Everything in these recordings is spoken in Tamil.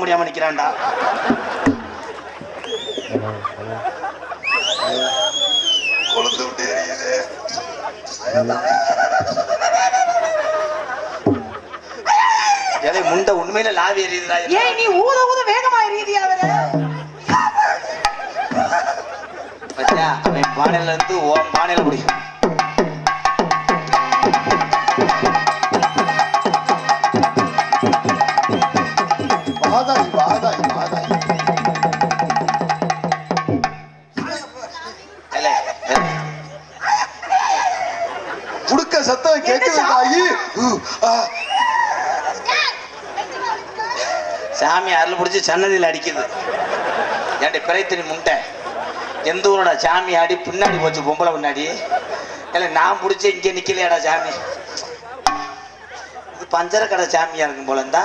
முடியாம நிக்கிறான்டா. ஏலே முண்டை உண்மையில லாவி எரியுதுடா. ஏய் நீ ஊத ஊத வேகமா எரியுதியா அவர அவன் பானையில இருந்து ஓ பானையில குடிக்கும் பிடிச்சி சன்னதியில் அடிக்குது. ஏன்டி பிறைத்தனி முண்டை எந்த ஊரோட சாமி ஆடி பின்னாடி போச்சு பொம்பளை பின்னாடி? இல்லை நான் பிடிச்சி இங்கே நிக்கலையாடா சாமி? இது பஞ்சர கடை சாமியா இருக்கும் போல இருந்தா.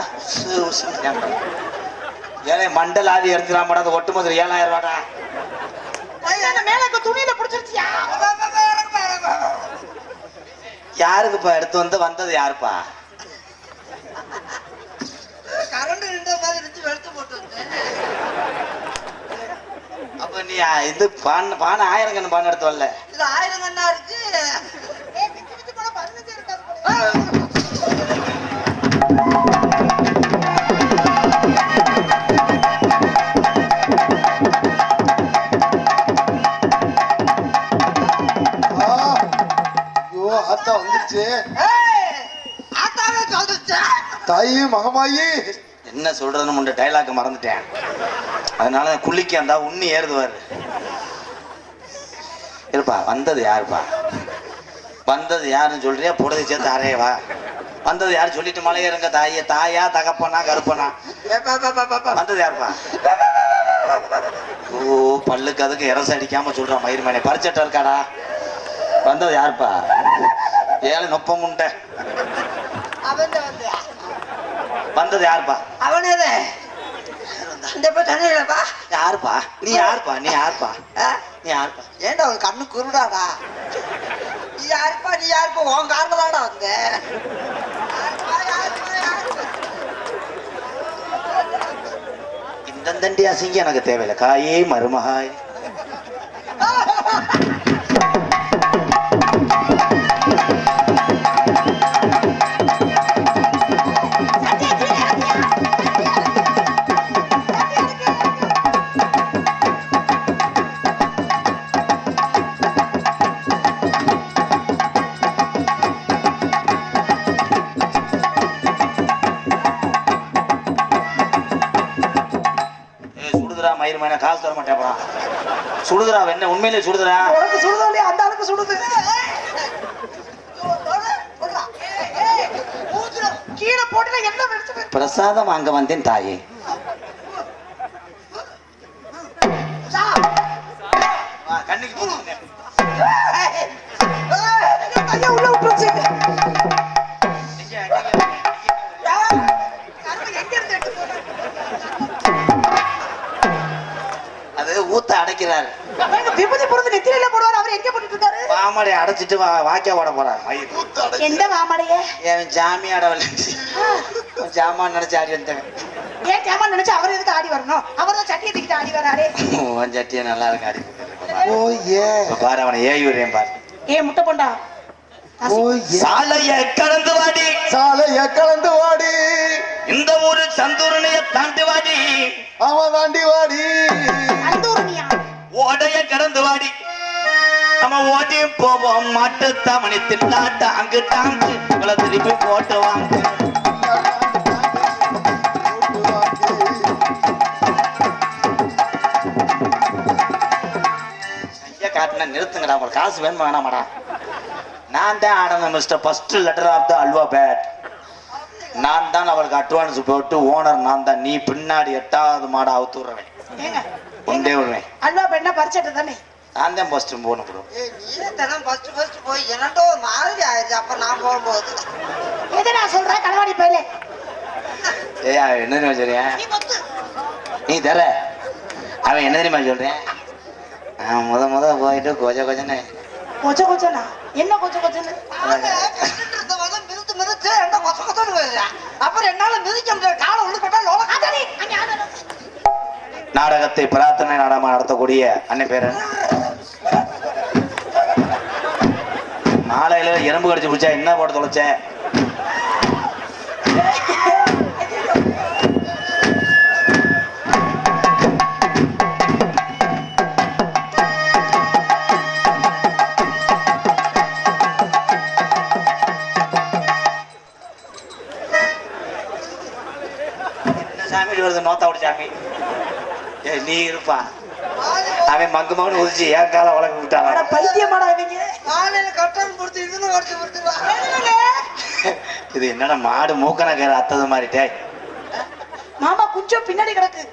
ஏலே மண்டல் ஆதி எடுத்துடாமடா அந்த ஒட்டு மதுரை ஏழாயிரம் ரூபாடா. துணியில புடிச்சிருச்சியா? யாருக்குப்பா எடுத்து வந்து வந்தது யாருப்பா? கரண்ட் அப்ப நீ இது பானை பானை ஆயிரம் கண்ணு பானை எடுத்து வரல. இது ஆயிரம் கண்ணா இருக்கு வந்துருச்சு. ஏய், ஆத்தாவே சொல்லுச்சா தாயி மகமாயி. என்ன சொல்றதுன்னு முன்ன டைலாக் மறந்துட்டேன். அதனால குளிக்க அந்த உண்ணி ஏறுதுவாரு. இருப்பா வந்தது யாருப்பா? வந்தது யாருன்னு சொல்றியா? புடதை சேர்த்து அரையவா வந்தது யாரு? சொல்லிட்டு மலையேறுங்க தாய. தாயா தகப்பனா கருப்பனா? வந்தது யாருப்பா? ஓ பல்லுக்கு அதுக்கு இரச அடிக்காம சொல்றான் மயிர்மனை. மணி பறிச்சட்டா இருக்காடா. வந்தது யாருப்பா? ஏழு நொப்பம் உண்ட அவன் வந்து வந்தது யாருப்பா? அவனே இந்த போய் தண்ணியிலப்பா. யாருப்பா? நீ யாருப்பா? நீ யாருப்பா? நீ யாருப்பா? ஏன்டா ஒரு கண்ணு குருடாடா? நீ யாருப்பா? நீ யாருப்பா? உன் காரணம் தான்டா வந்த? இந்த தண்டி அசிங்க எனக்கு தேவையில்லை. காயே மருமகாய். ஏய், சுடுதுடா மயிர் மயின காசு தர மாட்டேன் சுடுதுடா என்ன உண்மையிலே உனக்கு சுடுதோ இல்லையா? அந்த அளவுக்கு சுடுது. பிரசாதம் அங்க வந்தேன் தாயே. பாமடை அடைச்சிட்டு வா வாக்கியா ஓட போறார் மயிர் எந்த மாமடைய என் ஜாமி விளையாண்டு ஜாமான் நினைச்சு ஆடி வந்தவன் ஏன் கேமா நினைச்சு அவர் எதுக்கு ஆடி வரணும்? அவர் தான் சட்டியை தூக்கிட்டு ஆடி வராரு. உன் சட்டியை நல்லா இருக்கு ஆடி ஓ ஏ. பாரு அவனை ஏயுறேன் பாரு. ஏ முட்டை பொண்டா. ஓ ஏ. சாலைய கடந்து வாடி. சாலைய கலந்து வாடி. இந்த ஊரு சந்தூரனைய தாண்டி வாடி. அவன் தாண்டி வாடி. ஓடைய கடந்து வாடி. நம்ம ஓடி போவோம். மாட்டு தமணி தில்லாட்ட அங்கு டாங்கு இவளை திருப்பி போட்டு வாங்க. காட்டின நிறுத்துங்கடா. உங்களுக்கு காசு வேணுமா வேணாமாடா. நான் தான் ஆடணும் mister first letter of the alphabet நான் தான் அவளுக்கு அட்வான்ஸ் போட்டு ஓனர் நான் தான். நீ பின்னாடி எட்டாவது மாட அவுத்துறவன் ஏங்க ஒன்றே விடுவேன் அல்வா பெண்ணா பறிச்சட்டு தானே? நான் தான் ஃபர்ஸ்ட் போகணும் ப்ரோ ஏய், நீயே தினம் first first போய் என்னட்டோ மாதிரி ஆயிடுச்சு. அப்ப நான் போகும்போது. எதை நான் சொல்றேன்? களவாடி பயிலே. ஏய் அவன் என்ன தெரியுமா சொல்றேன் நீ நீ தர. அவன் என்ன தெரியுமா சொல்றேன் நான் முத முத போயிட்டு கொஞ்சம் கொஞ்சன்னு கொச்ச கொச்சனா என்ன தான் கொசன்னு வருது அப்புறம் என்னால மிதிக்க முடியாது. காலை உள்ள போட்டா லோக ஆத்தாடி, அங்க ஆத்தாடி. நாடகத்தை பிரார்த்தனை நாடகமாக நடத்தக்கூடிய அன்னை பேர். மாலையில் எறும்பு கடிச்சு பிடிச்சா என்ன போட தொலைச்சேன்? நீ இருப்பா. அவன் மங்கு மகன் உதிச்சு என் காலை வளர்க்க அட, விட்டான் பைத்தியமாடா இவங்க காலையில கட்டன் கொடுத்து இதுன்னு இது என்னடா மாடு மூக்கணக்கிற அத்தது மாதிரிட்டே மாமா கொஞ்சம் பின்னாடி கிடக்கு.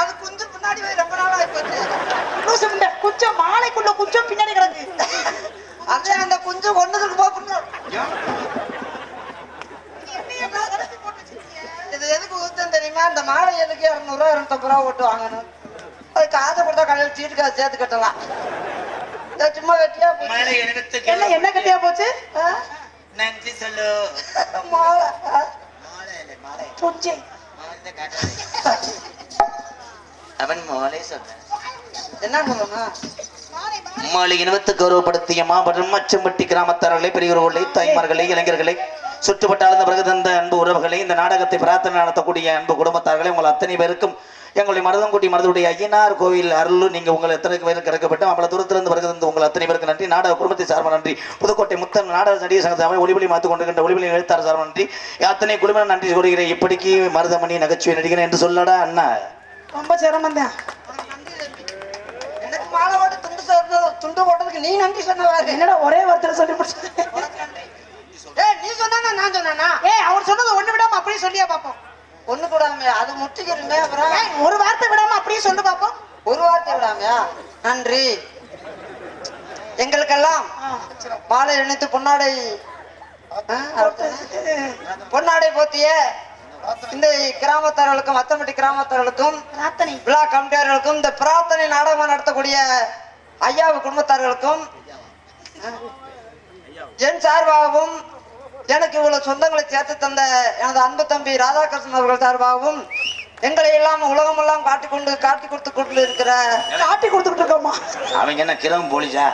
அது கொஞ்சம் பின்னாடி போய் ரொம்ப நாள் முண்டை, கொஞ்சம் மாலைக்குள்ள கொஞ்சம் பின்னாடி கிடக்கு. அதே அந்த குஞ்சு ஒண்ணுக்கு போகணும் இது எதுக்கு ஊத்தம் தெரியுமா? இந்த மாலை எதுக்கு இரநூறுவா இரநூத்தம்பது ரூபா போட்டு வாங்கணும்? அது காசை கொடுத்தா கடையில் சீட்டு காசு சேர்த்து கட்டலாம். சும்மா வெட்டியா போச்சு. என்ன என்ன கட்டியா போச்சு? நன்றி சொல்லு. மாலை அவன் மோலே சொன்ன என்ன சொல்லணும் மாலை இனவத்து கௌரவப்படுத்திய மாபெரும் மச்சம்பட்டி கிராமத்தாரர்களை பெரியவர்களை தாய்மார்களை இளைஞர்களை சுற்றுப்பட்டாழ்ந்த பிறகு தந்த அன்பு உறவுகளை இந்த நாடகத்தை பிரார்த்தனை நடத்தக்கூடிய அன்பு குடும்பத்தார்களை உங்கள் அத்தனை பேருக்கும் எங்களுடைய மருதங்குட்டி மருதுடைய ஐயனார் கோவில் அருள் நீங்க உங்கள் எத்தனை பேருக்கு கிடைக்கப்பட்டு அவ்வளவு தூரத்திலிருந்து தந்து உங்கள் அத்தனை பேருக்கு நன்றி. நாடக குடும்பத்தை சார்பாக நன்றி. புதுக்கோட்டை முத்தன் நாடக நடிகர் சங்க சார்பாக ஒளிபலி மாத்து கொண்டிருக்கின்ற ஒளிபலி எழுத்தாளர் சார்பாக நன்றி. அத்தனை குடும்பம் நன்றி கூறுகிறேன் இப்படிக்கு மருதமணி நகைச்சுவை நடிகர் என்று சொல்லடா அண்ணா. ரொம்ப சிரமம் தான். எனக்கு மாலை ஓட்டு துண்டு போட்டதுக்கு நீ நன்றி சொன்னவாரு என்னடா ஒரே வார்த்தையில சொல்லி முடிச்சு? ஏய் நீ சொன்னா நான் சொன்னானா? ஏய் அவர் சொன்னது ஒண்ணு விடாம அப்படியே சொல்லியா பாப்போம். ஒண்ணு கூடாமே அது முட்டிக்கிறமே அப்புறம்? ஒரு வார்த்தை விடாம அப்படியே சொல்லு பாப்போம். ஒரு வார்த்தை விடாமையா? நன்றி. எங்களுக்கெல்லாம் மாலை இணைத்து பொன்னாடை. பொன்னாடை போத்திய இந்த கிராமத்தார்களுக்கும் அத்தம்பட்டி கிராமத்தார்களுக்கும் விழா கமிட்டியார்களுக்கும் இந்த பிரார்த்தனை நாடகம் நடத்தக்கூடிய ஐயாவு குடும்பத்தார்களுக்கும் என் சார்பாகவும் எனக்கு இவ்வளவு சொந்தங்களை சேர்த்து தந்த எனது அன்பு தம்பி ராதாகிருஷ்ணன் அவர்கள் சார்பாகவும் எங்களை எல்லாம் உலகமெல்லாம் காட்டிக் கொண்டு காட்டி கொடுத்து கொண்டு இருக்கிற காட்டி கொடுத்துட்டு இருக்கோமா அவங்க என்ன கிரம் போலீஸா?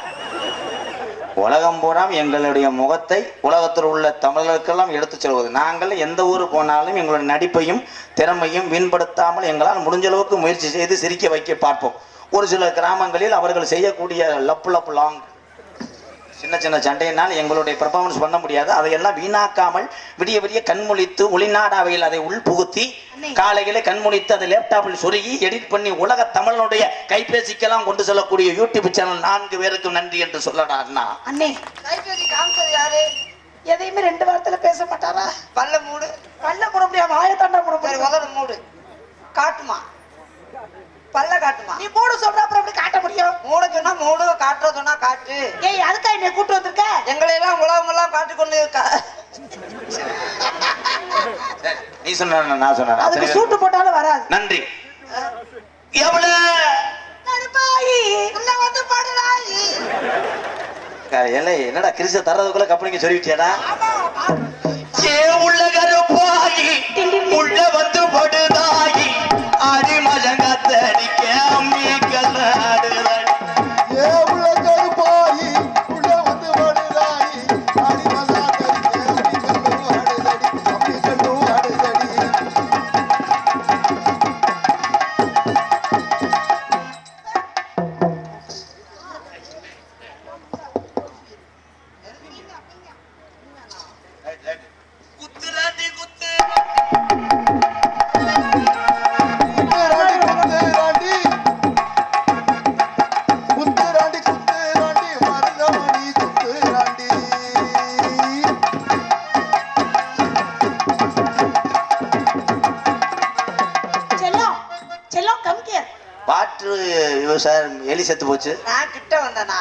உலகம் பூரா எங்களுடைய முகத்தை உலகத்தில் உள்ள தமிழர்களுக்கெல்லாம் எடுத்துச் செல்வது. நாங்கள் எந்த ஊர் போனாலும் எங்களுடைய நடிப்பையும் திறமையும் வீண்படுத்தாமல் எங்களால் முடிஞ்ச அளவுக்கு முயற்சி செய்து சிரிக்க வைக்க பார்ப்போம். ஒரு சில கிராமங்களில் அவர்கள் செய்யக்கூடிய லப்பு லப்பு லாங் சின்ன சின்ன சண்டையினால் எங்களுடைய பெர்ஃபார்மன்ஸ் பண்ண முடியாது. அதையெல்லாம் வீணாக்காமல் விடிய விடிய கண்மொழித்து ஒளிநாடாவையில் அதை உள்புகுத்தி. காலையிலே கண்மொழித்து அதை லேப்டாப்பில் சொருகி எடிட் பண்ணி உலக தமிழனுடைய கைபேசிக்கெல்லாம் கொண்டு செல்லக்கூடிய யூடியூப் சேனல் நான்கு பேருக்கும் நன்றி என்று சொல்லடா அண்ணா. அண்ணே. கைபேசி காமிச்சது யாரு? எதையுமே ரெண்டு வார்த்தையில பேச மாட்டாரா? பல்ல மூடு. கல்ல போட முடியாது வாயை தாண்டா போட சரி முடியும்? உதடு மூடு. காட்டுமா? பல்ல காட்டுமா? நீ மூடு சொல்ற அப்புறம் எப்படி காட்ட முடியும்? மூட சொன்னா மூடு காட்டுற சொன்னா காட்டு. ஏய் அதுக்கா என்னை கூட்டு வந்திருக்க? எங்களை எல்லாம் உலகம் எல்லாம் காட்டி கொண்டு இருக்கா? நீ சொன்ன நான் சொன்னேன்? அத்தனை அதுக்கு. சூட்டு போட்டாலும் வராது. நன்றி. எவ்வளவு வந்து பாடுறாய் என்னடா கிறிஸ்த தர்றதுக்குள்ள கம்பெனிக்கு சொல்லிவிட்டியாடா ஏ உள்ள கருப்பாயி உள்ள வந்து படுதாயி பாட்டு சார் எலி செத்து போச்சு. நான் கிட்ட வந்தேனா?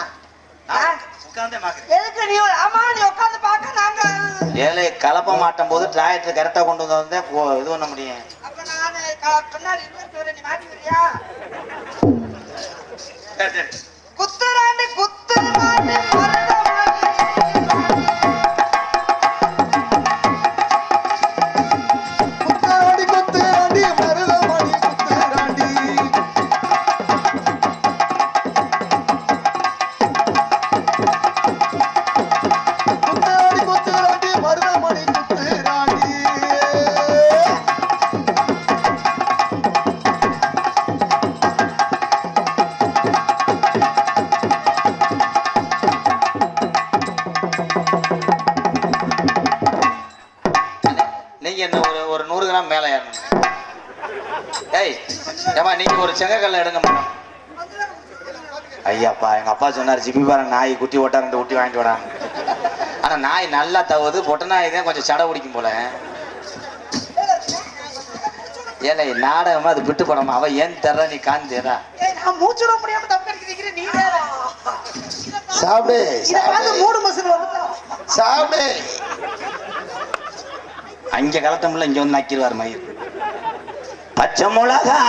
ஏழை கலப்ப மாட்டும் போது டிராக்டர் கரெக்டா கொண்டு வந்து இது பண்ண முடியும். அப்ப நான் நூறு கிராம் மேல ஏறணும் ஏய் ஏமா நீங்க ஒரு செங்கக்கல்ல எடுங்க மேடம். ஐயாப்பா எங்க அப்பா சொன்னார் ஜிபி பாருங்க நாய் குட்டி ஓட்டா ரெண்டு குட்டி வாங்கிட்டு வராங்க ஆனா நாய் நல்லா தவுது பொட்ட நாய் தான் கொஞ்சம் சடை பிடிக்கும் போல. ஏலே நாடகமா அது விட்டு படமா அவ ஏன் தர்ற நீ காந்தேரா ஏய் நான் மூச்சு விட முடியாம தப்பு எடுக்கிறீங்க நீ வேற. சாப்பிடு சாப்பிடு. அங்க கலட்டம்ல இங்க வந்து நக்கிடுவார் மயிர். பச்சை மிளகா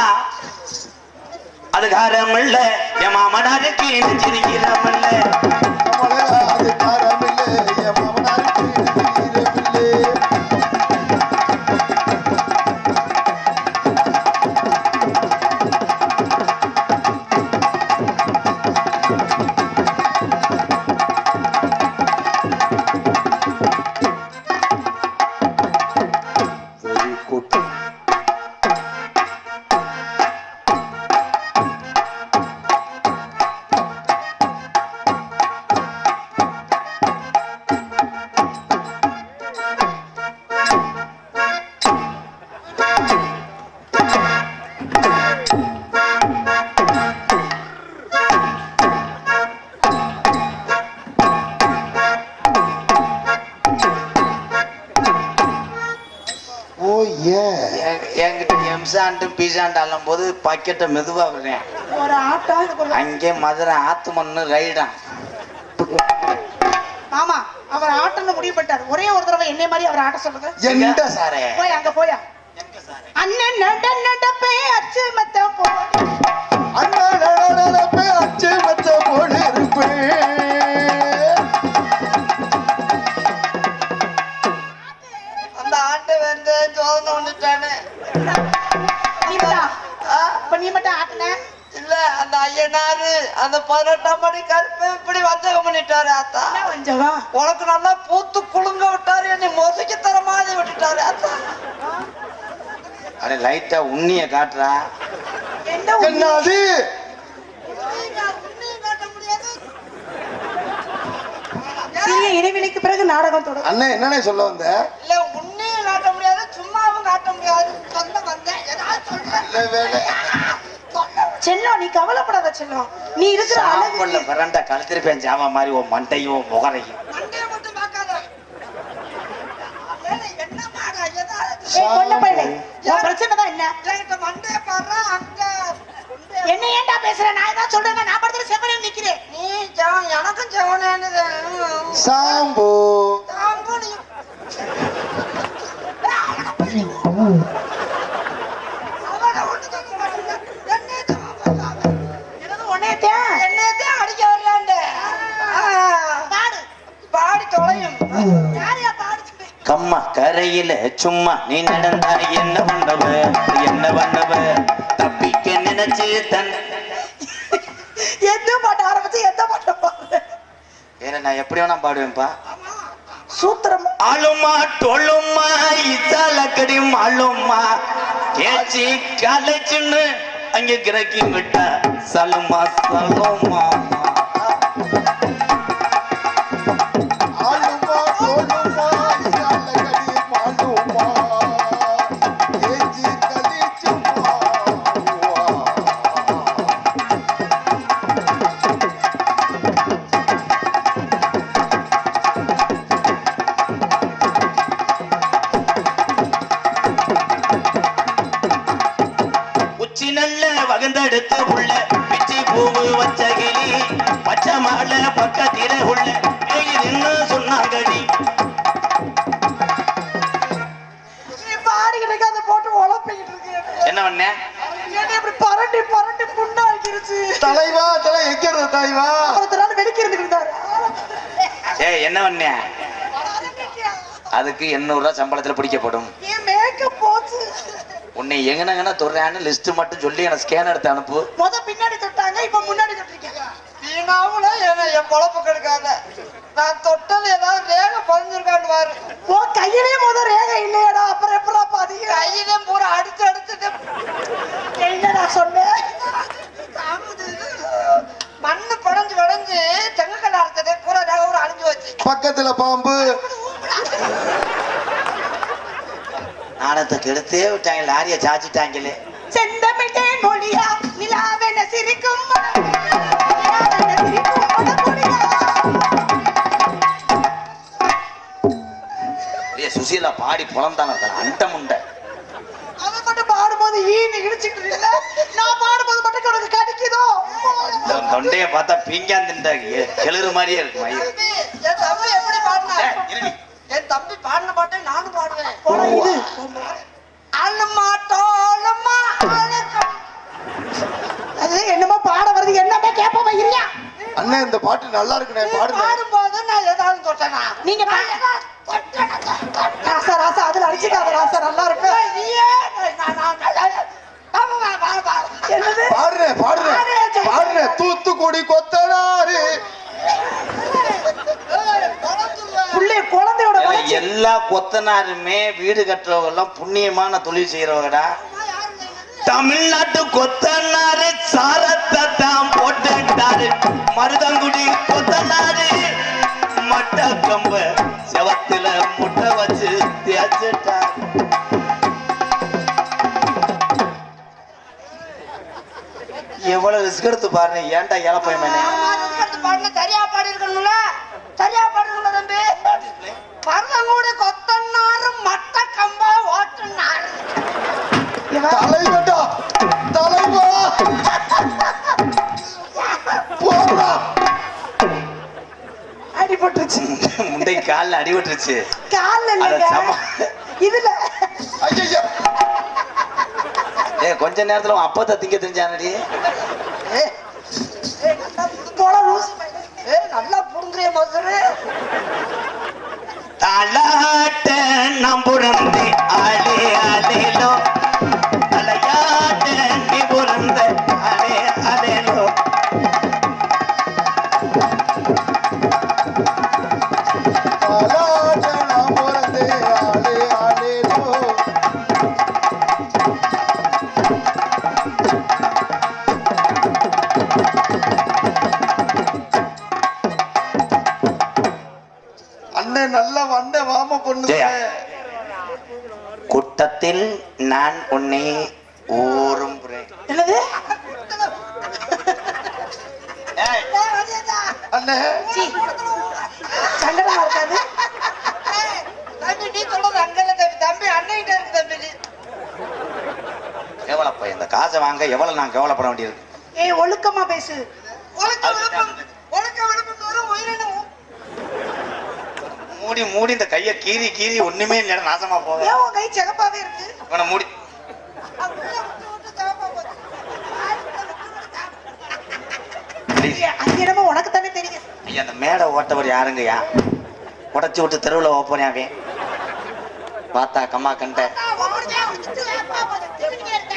அது காரம் இல்ல என் மாமனாருக்கு நெஞ்சிருக்கிறோம் எம்சாண்டு பீசாண்டு அள்ளும் போது பாக்கெட்டை மெதுவா விடுறேன். ஒரு ஆட்டம் இது ஒரு அங்கே மதுரை ஆத்து மண்ணு ரைடான் மாமா அவர் ஆட்டம்னு முடிவு பண்ணிட்டாரு. ஒரே ஒரு தடவை என்னை மாதிரி அவர் ஆட்ட சொல்லுங்க எந்த சாரே? போய் அங்க போயா? அண்ணன் நட நடப்பே அச்சு மத்த நடப்பே அச்சு போடு இருப்பேன் அந்த ஆண்டு வந்து சோதனை வந்துட்டானே இப்ப நீ மட்டும் ஆட்டுன. இல்ல அந்த ஐயனாரு அந்த பதினெட்டாம் மணி கருப்பு இப்படி வஞ்சகம் பண்ணிட்டாரு ஆத்தா. என்ன வஞ்சவா உனக்கு நல்லா பூத்து குலுங்க விட்டாரு என்னை மொசைக்கு தர மாதிரி விட்டுட்டாரு ஆத்தா. அடே லைட்டா உண்ணிய காட்டுறா. என்ன சிறிய இடைவெளிக்கு பிறகு நாடகம் தொடரும். அண்ணன் என்னண்ணே சொல்ல வந்த? இல்ல காட்ட முடியாது சும்மாவும் காட்ட முடியாது சொல்ல வந்தேன் ஏதாவது வேலை செல்லம் நீ கவலைப்படாத செல்லம் நீ இருக்கிற சாம்பல்ல அழகு பிறண்ட கழுத்திருப்பேன் ஜாமா மாதிரி உன் மண்டையும் உன் முகரையும். தான் என்ன? என்ன ஏன்டா பேசுற? நான் ஏதாவது சொல்றேன் நான் படத்துல செவ்வனே நிக்கிறேன். நீ எனக்கும் ஜெவனேன்னு சாம்பு. கரையில சும்மா நீ நடந்தா என்ன பண்ணவ என்ன பண்ணவ தப்பிக்க நினைச்சு தன் எந்த பாட்டு ஆரம்பிச்சு எந்த பாட்டு பாடு ஏன்னா நான் எப்படி வேணா பாடுவேன்ப்பா. சூத்திரம். ஆளுமா டொல்லுமா இத்தாலக்கடி மாளுமா? கேச்சி கலைச்சுன்னு அங்க கிரக்கி விட்டா சலுமா சலுமா. வெடிக்கிறது இருந்தாரு. ஏய் என்ன பண்ண அதுக்கு எண்ணூறு ரூபாய் சம்பளத்துல பிடிக்கப்படும். உன்னை எங்கனங்கன தொடுறான்னு லிஸ்ட் மட்டும் சொல்லி எனக்கு ஸ்கேன் எடுத்து அனுப்பு. முத பின்னாடி தொட்டாங்க இப்ப முன்னாடி தொட்டிருக்கீங்க. வீணாவுல என்ன என் பொழப்பு கெடுக்காத நான் தொட்டது ஏதாவது ரேக பதிஞ்சிருக்கான்னு பாரு ஓ கையிலேயே முத ரேகை இல்லையாடா அப்புறம் எப்படா பாத்தீங்க கையிலே பூரா அடிச்சு அடிச்சுட்டு. என்னடா சொன்னேன் பக்கத்துல பாம்பு. நாணத்துக்கு எடுத்தே விட்டாங்க லாரியை சாச்சிட்டாங்களே. செந்தமிழே மொழியா நிலாவென சிரிக்கும் சுசீலா பாடி புலந்தான அண்டம் உண்டை அவன் மட்டும் பாடும்போது ஈன்னு இடிச்சுக்கிட்டு இல்ல நான் பாடும்போது மட்டும் உனக்கு கிடைக்குதோ? தொண்டைய பார்த்தா பீங்கான் திண்ட கிளறு மாதிரியே இருக்கு மயில். அண்ணே இந்த பாட்டு நல்லா இருக்குண்ணே பாடுங்க பாடும்போது நான் ஏதாவது தொட்டனா? நீங்க ராசா ராசா அதுல அடிச்சுக்காத ராசா நல்லா இருக்கு என்னது? பாடுறேன் பாடுறேன் பாடுறேன் தூத்துக்குடி கொத்தனாரு புள்ளைய குழந்தையோட எல்லா கொத்தனாருமே வீடு கட்டுறவங்க எல்லாம் புண்ணியமான தொழில் செய்யறவங்கடா தமிழ்நாட்டு கொத்தனாரு சாரத்தை தான் போட்டுட்டாரு. மருதங்குடி கொத்தனாரு மட்ட கம்ப செவத்துல முட்டை வச்சு தேய்ச்சிட்டாரு. எவ்வளவு ரிஸ்க் எடுத்து பாருங்க ஏன்டா இழப்பயமே பாடின சரியா பாடி இருக்கணும்ல சரியா பாடணும்ல தம்பி. பரதங்கூடி கொத்தனாரு முண்டை காலில் அடிபட்டுருச்சு. கால்ல இதுல. ஐயா ஏ கொஞ்ச நேரத்துல அப்பத்தை திங்க தெரிஞ்சானடி? நான் உன்னை ஊறும்புறேன் என்னது அண்ணே. சீ. சங்கடமா இருக்காது தம்பி நீ சொல்றது அங்க இல்ல தம்பி. தம்பி அண்ணன்கிட்ட இருக்கு தம்பி நீ. எவ்வளவு இந்த காசை வாங்க எவ்வளவு நான் கவலைப்பட வேண்டியது ஏய் ஒழுக்கமா பேசு. தோறும் உயிரினும். மூடி மூடி இந்த கையை கீறி கீறி ஒண்ணுமே இல்லை நாசமா போக ஏன் உன் கை சிகப்பாவே இருக்கு? இவனை மூடி அப்படியே விட்டு விட்டு சாப்பா போச்சு please. ஏய், அது என்னமோ உனக்கு தானே தெரியும் ஐயா அந்த மேடை ஓட்டவர் யாருங்கய்யா? உடச்சி விட்டு தெருவில் ஓப்பனாவே பார்த்தா கம்மா கண்ட.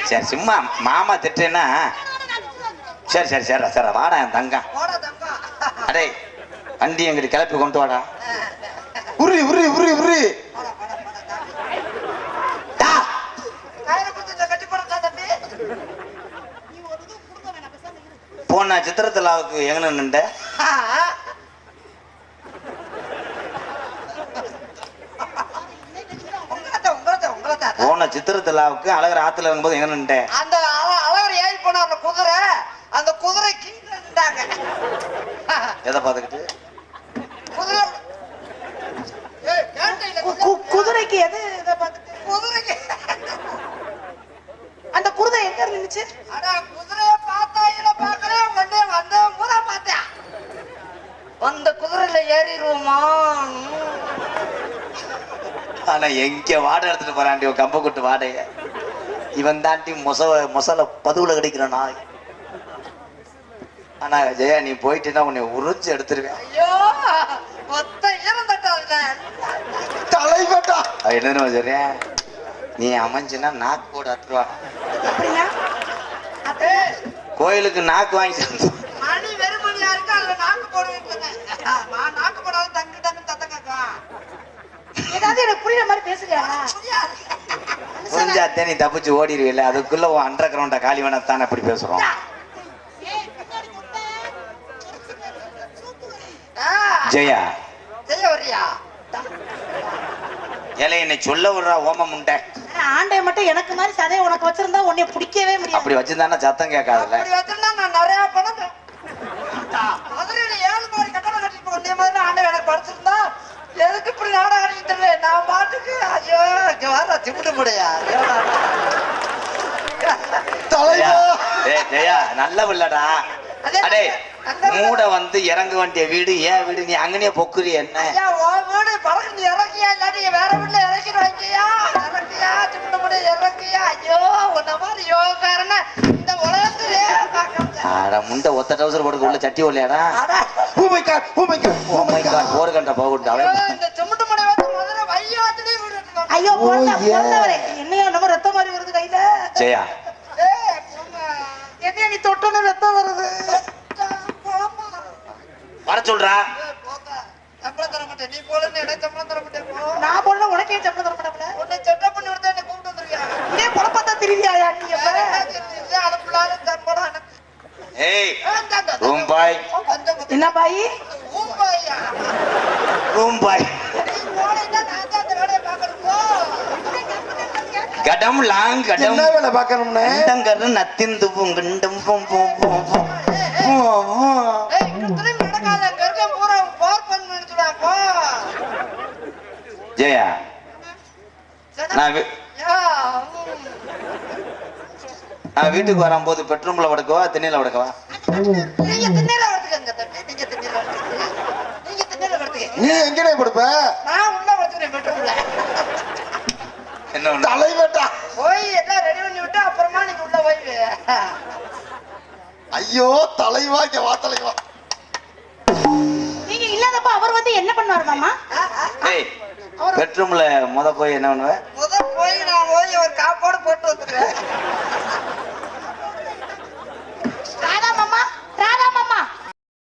சரி சும்மா மாமா திட்டுறேன்னா. சரி சரி சரி சரி வாடா என் தங்கம். அடே வண்டி எங்கிட்ட கிளப்பி கொண்டு வாடா. உரு உரு உரு உரு. போன சித்திரத்திலாவுக்கு எங்கன்னு நின்ற? போன சித்திரத்திலாவுக்கு அழகர் ஆத்துல இருக்கும்போது எங்க நின்ற அந்த அழ- அழகர் ஏறி போனார்ல குதிரை அந்த குதிரை கீழே நின்றாங்க. எதை பார்த்துக்கிட்டு? எங்க வாடை எடுத்துட்டு போறான்டி கம்ப கொட்டு வாடைய இவன் தாண்டி மொச மொசல பதுவுல கிடைக்கிற நாய். ஆனா ஜெயா நீ போயிட்டுன்னா உன்னை உறிஞ்சு எடுத்துருவேன். தலைவட்டா. அவ என்ன தெரியுமா சொல்றேன் நீ அமைஞ்சுன்னா நாக்கு அப்படின்னா? ஏய், கோயிலுக்கு நாக்கு வாங்கி தந்து மணி வெறும் மணியா இருக்கு அதுல நாக்கு போட வேண்டியது நான் நாக்கு போடாத தங்கு தங்கு தத்தங்கக்கா ஏதாவது எனக்கு புரியுற மாதிரி பேசுறியா புரிஞ்சாத்தே நீ தப்பிச்சு ஓடிடுவில்ல. அதுக்குள்ள உன் அண்டர் கிரவுண்ட காலி வேணத்தானே அப்படி பேசுறோம். ஜெயா. ஏலே என்னை சொல்ல விடுறா ஓமம் உண்டை ஆனா, ஆண்டை மட்டும் எனக்கு மாதிரி சதையை உனக்கு வச்சிருந்தா உன்னை பிடிக்கவே முடியாது. அப்படி வச்சிருந்தானே சத்தம் கேட்காதுல்ல. அப்படி வச்சிருந்தா நான் நிறைய பணம் மதுரையில ஏழு மாதிரி கட்டணம் கட்டிட்டு போனே மாதிரி ஆண்டவன் எனக்கு படிச்சிருந்தா எதுக்கு இப்படி நாடகம் இருக்கேன்? நான் பாட்டுக்கு ஐயோ இங்க வர சிமிட்டு முடியா. தலைவா. டேய் ஜெயா நல்ல பிள்ளடா அடே. மூட வந்து இறங்க வேண்டிய வீடு ஏன் வீடு? நீ அங்கனே பொக்குறி என்ன? வீடு பழக்கம் நீ இறக்கியா? இல்லாட்டி வேற வீட்டுல இறக்கிடுவாங்கய்யா இறக்கியா? சிமிட்டு முடிய இறக்கியா? ஐயோ உன்ன மாதிரி யோகாரன முண்டை ஒத்த டவுசர் போட்டு உள்ள சட்டி அட, ஓ my God oh my God oh my God போர் கண்ட போகுண்டு இந்த வந்து முதல்ல வையாத்திலே. ஐயோ. பொண்ணவரே என்னையா நம்ம ரத்தம் மாதிரி வருது கையில ஜெயா ஏய். என்னையா நீ தொட்டோன்னு ரத்தம் வருது. வர சொல்றா. சம்பளம் தர மாட்டேன். நீ போலன்னு எனக்கு சம்பளம் தர மாட்டேன். போ. நான் போனா உனக்கே சம்பளம் தர மாட்டேன் உன்னை செட்டப் பண்ணி விடுத்தா என்னை கூப்பிட்டு வந்திருக்கியா? இதே குழப்பத்தா தெரியுதியா நீ வேற எப்ப என்ன தெரியுது? இல்ல, அனுப்பலான்னு சம்பளம் எனக்கு. ஏய். Room boy. என்ன பாயி. ரூம் பாய் நீ போனீன்னா நான் தான் அந்த வேலையை பார்க்கணும். போ. கடம் லாங் கடம் என்ன வேலை பார்க்கணும்னே கண்டங்கரு நத்திந்து புங்குண்டும் பும் பும் பும் பும். ஏய், இங்க திரும்பி நடக்காத. அங்க இருக்க பூரா போர் பண்ணி நினைச்சுடா, போ. ஜெயா சரி. நான் வீ- யா, ம். நான் வீட்டுக்கு வரும்போது பெட்ரூம்ல படுக்கவா திண்ணையில படுத்துக்கங்க. நீ எங்கடே கொடுப்ப நான் உள்ள பெட்ரூம்ல. என்ன? தலைவட்டா போய் எல்லாம் ரெடி பண்ணி விட்டு அப்புறமா நீங்க உள்ள போய் ஐயோ தலைவா இங்க வா தலைவா நீங்க இல்லாதப்ப அவர் வந்து என்ன பண்ணுவார் மாமா ஏய் பெட்ரூம்ல முத போய் என்ன பண்ணுவ முத போய் நான் போய் ஒரு காப்போடு போட்டு வந்துடுறேன்.